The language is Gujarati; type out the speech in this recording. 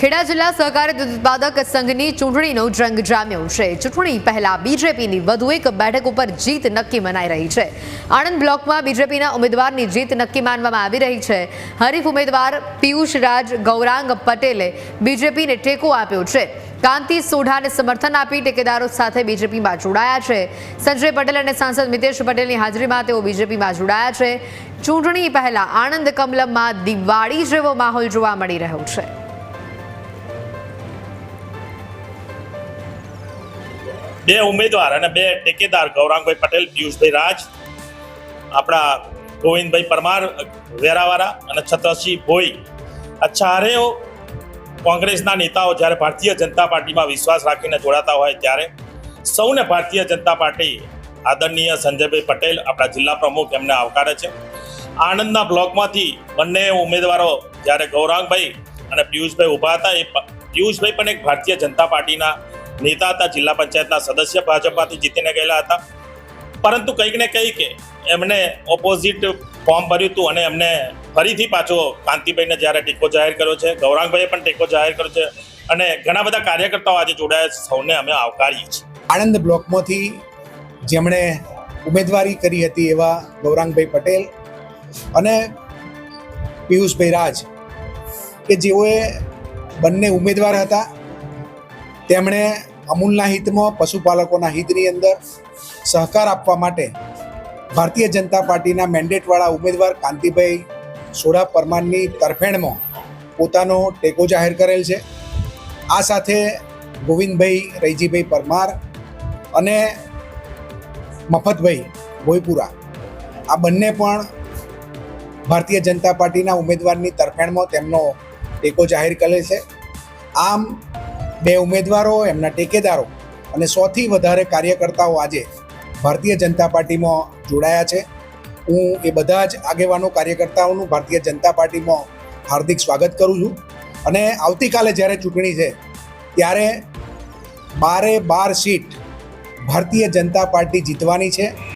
ખેડા જિલ્લા સહકારી દૂધ ઉત્પાદક સંઘની ચૂંટણીનો જંગ જામ્યો છે. ચૂંટણી પહેલા બીજેપીની વધુ એક બેઠક ઉપર જીત નક્કી મનાઈ રહી છે. આણંદ બ્લોકમાં બીજેપીના ઉમેદવારની જીત નક્કી માનવામાં આવી રહી છે. હરીફ ઉમેદવાર પિયુષ રાજ ગૌરાંગ પટેલે બીજેપીને ટેકો આપ્યો છે. કાંતિ સોઢાને સમર્થન આપી ટેકેદારો સાથે બીજેપીમાં જોડાયા છે. સંજય પટેલ અને સાંસદ મિતેશ પટેલની હાજરીમાં તેઓ બીજેપીમાં જોડાયા છે. ચૂંટણી પહેલા આણંદ કમલમમાં દિવાળી જેવો માહોલ જોવા મળી રહ્યો છે. બે ઉમેદવાર અને બે ટેકેદાર, ગૌરાંગભાઈ પટેલ, પિયુષભાઈ રાજ, આપણા ગોવિંદભાઈ પરમાર, વેરાવાળા અને છત્રસિંહ ભોઈ. આ ચારેય કોંગ્રેસના નેતાઓ જ્યારે ભારતીય જનતા પાર્ટીમાં વિશ્વાસ રાખીને જોડાતા હોય ત્યારે સૌને ભારતીય જનતા પાર્ટી આદરણીય સંજયભાઈ પટેલ આપણા જિલ્લા પ્રમુખ એમને આવકારે છે. આણંદના બ્લોકમાંથી બંને ઉમેદવારો જ્યારે ગૌરાંગભાઈ અને પિયુષભાઈ ઊભા હતા, એ પિયુષભાઈ પણ એક ભારતીય જનતા પાર્ટીના નેતા હતા, જિલ્લા પંચાયતના સદસ્ય ભાજપમાંથી જીતીને ગયેલા હતા. પરંતુ કંઈક ને કંઈક એમને ઓપોઝિટ ફોર્મ ભર્યું હતું અને એમને ફરીથી પાછો કાંતિભાઈને જ્યારે ટેકો જાહેર કર્યો છે, ગૌરાંગભાઈએ પણ ટેકો જાહેર કર્યો છે અને ઘણા બધા કાર્યકર્તાઓ આજે જોડાયા છે, સૌને અમે આવકારીએ છીએ. આણંદ બ્લોકમાંથી જેમણે ઉમેદવારી કરી હતી એવા ગૌરાંગભાઈ પટેલ અને પિયુષભાઈ રાજ, કે જેઓએ બંને ઉમેદવાર હતા, તેમણે અમૂલના હિતમાં, પશુપાલકોના હિતની અંદર સહકાર આપવા માટે ભારતીય જનતા પાર્ટીના મેન્ડેટવાળા ઉમેદવાર કાંતિભાઈ સોડા પરમારની તરફેણમાં પોતાનો ટેકો જાહેર કરેલ છે. આ સાથે ગોવિંદભાઈ રૈજીભાઈ પરમાર અને મફતભાઈ ભોયપુરા, આ બંને પણ ભારતીય જનતા પાર્ટીના ઉમેદવારની તરફેણમાં તેમનો ટેકો જાહેર કરેલ છે. આમ બે ઉમેદવારો, એમના ટેકેદારો અને સૌથી વધારે કાર્યકર્તાઓ આજે ભારતીય જનતા પાર્ટીમાં જોડાયા છે. હું એ બધા જ આગેવાનો, કાર્યકર્તાઓનું ભારતીય જનતા પાર્ટીમાં હાર્દિક સ્વાગત કરું છું. અને આવતીકાલે જ્યારે ચૂંટણી છે, ત્યારે બારે બાર સીટ ભારતીય જનતા પાર્ટી જીતવાની છે.